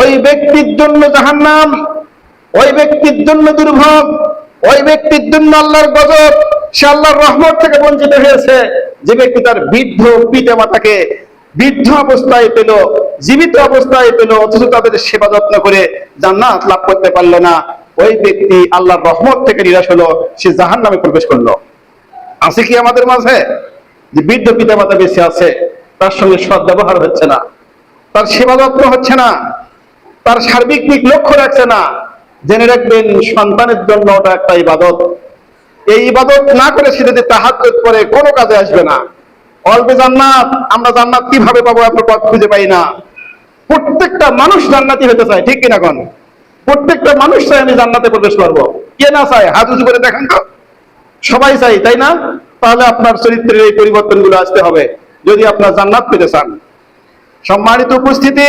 ওই ব্যক্তির জন্য জাহান্নাম, ওই ব্যক্তির জন্য দুর্ভোগ, ওই ব্যক্তির জন্য আল্লাহর গজব। সে আল্লাহর রহমত থেকে বঞ্চিত হয়েছে। যে ব্যক্তি তার বৃদ্ধ পিতা মাতাকে বৃদ্ধ অবস্থায় পেল, জীবিত অবস্থায় পেল, অথচ তাদের সেবা যত্ন করে জান্নাত লাভ করতে পারল না। ওই ব্যক্তি আল্লাহর রহমত থেকে নিরাশ হলো, সে জাহান নামে প্রবেশ করল। আছে কি আমাদের মাঝে? যে বৃদ্ধ পিতা মাতা বেশি আছে, তার সঙ্গে সৎ ব্যবহার হচ্ছে না, তার সেবা যত্ন হচ্ছে না। তার সার্বিক দিক লক্ষ্য রাখছে না। জেনে রাখবেন, সন্তানের জন্য ওটা একটা ইবাদত। এই ইবাদত না করে সে যদি তাহাজ করে, কোনো কাজে আসবে না। অল্পে জান্নাত, আমরা জান্নাত কীভাবে পাবো এত পথ খুঁজে পাই না। প্রত্যেকটা মানুষ জান্নাতি হতে চায়, ঠিক কিনা কোন? প্রত্যেকটা মানুষ চায় আমি জান্নাতে প্রবেশ করব। কে না চায়? হাত উঁচু করে দেখেন তো। সবাই চাই তাই না? তাহলে আপনার চরিত্রের এই পরিবর্তনগুলো আসতে হবে, যদি আপনার জান্নাত পেতে চান। সম্মানিত উপস্থিতি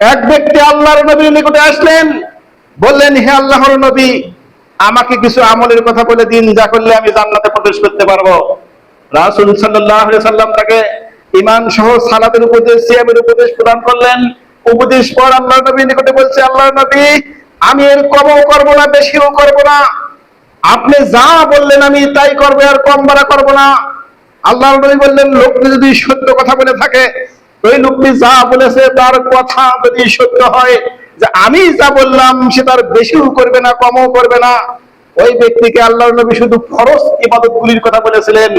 এক ব্যক্তি আল্লাহর নবীর নিকটে আসলেন, বললেন, হে আল্লাহর নবী, আমাকে কিছু আমলের কথা বলে দিন, যা করলে আমি জান্নাতে প্রবেশ করতে পারব। রাসুল সাল্লাহ সাল্লাম তাকে ইমান সহ সালাতের উপদেশ, সিয়ামের উপদেশ প্রদান করলেন। উপদেশ পর আল্লাহ নবীর নিকটে বলছে আল্লাহ নবী, আমি এর কমও করব না, বেশিও করব না। আপনি যা বললেন আমি তাই করব, আর কম বাড়া করব না। আল্লাহ নবী বললেন, লোকটি যদি সত্য কথা বলে থাকে ওই লোকটি যা বলেছে তার কথা যদি সত্য হয়, যে আমি যা বললাম সে তার বেশিও করবে না, কমও করবে না। ওই ব্যক্তিকে আল্লাহ নবী শুধু ফরজ ইবাদত গুলির কথা বলেছিলেন।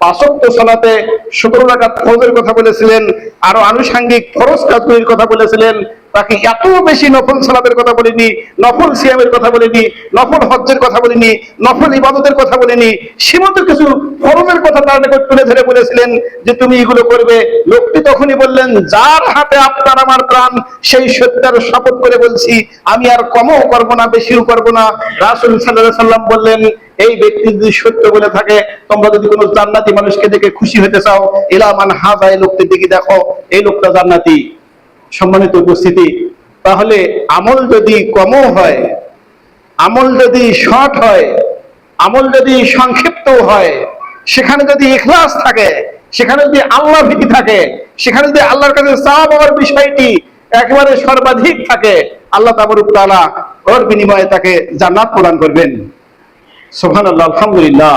পাঁচক্ত সালাতে সতেরো টাকা ফরজের কথা বলেছিলেন, আরও আনুষাঙ্গিক ফরজ কাজগুলির কথা বলেছিলেন, তাকে এত বেশি নফল সালাতের কথা বলিনি, নফল সিয়ামের কথা বলিনি, নফল হজ্জের কথা বলিনি, নফল ইবাদতের কথা বলিনি, সীমত কিছু ফরজের কথা তার নিকট তুলে ধরে বলেছিলেন যে তুমি এগুলো করবে। লোকটি তখনই বললেন, যার হাতে আপনার আমার প্রাণ, সেই সত্যার শপথ করে বলছি, আমি আর কমও করব না, বেশিও করব না। রাসুল সাল্লাহ সাল্লাম বললেন এই ব্যক্তি যদি সত্য বলে থাকে, তোমরা যদি কোনো জান্নাতি মানুষকে দেখে খুশি হতে চাও এলামান হাজা, এই লোকটির দিকে দেখো, এই লোকটা জান্নাতি। সম্মানিত উপস্থিতি, তাহলে আমল যদি কমও হয়, আমল যদি শর্ট হয়, আমল যদি সংক্ষিপ্ত হয়, সেখানে যদি ইখলাস থাকে, সেখানে যদি আল্লাহ ভীতি থাকে, সেখানে যদি আল্লাহর কাছে চাওয়া পাওয়ার বিষয়টি একেবারে সর্বাধিক থাকে, আল্লাহ তাবরুক তাআলা ওর বিনিময়ে তাকে জান্নাত প্রদান করবেন। সোহান আল্লাহ আলহামদুলিল্লাহ।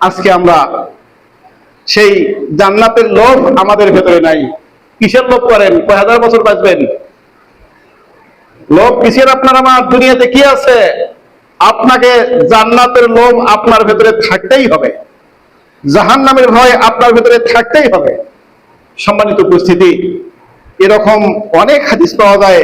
আজকে আমরা সেই জান্নাতের লোভ আমাদের ভেতরে নাই। কিসের লোভ করেন? কয় হাজার বছর বাঁচবেন? লোভ কিসের আপনার আমার দুনিয়াতে কি আছে? আপনাকে জান্নাতের লোভ আপনার ভেতরে থাকতেই হবে। জাহান নামের ভয় আপনার ভেতরে থাকতেই হবে। সম্মানিত উপস্থিতি, এরকম অনেক হাদিস পাওয়া যায়।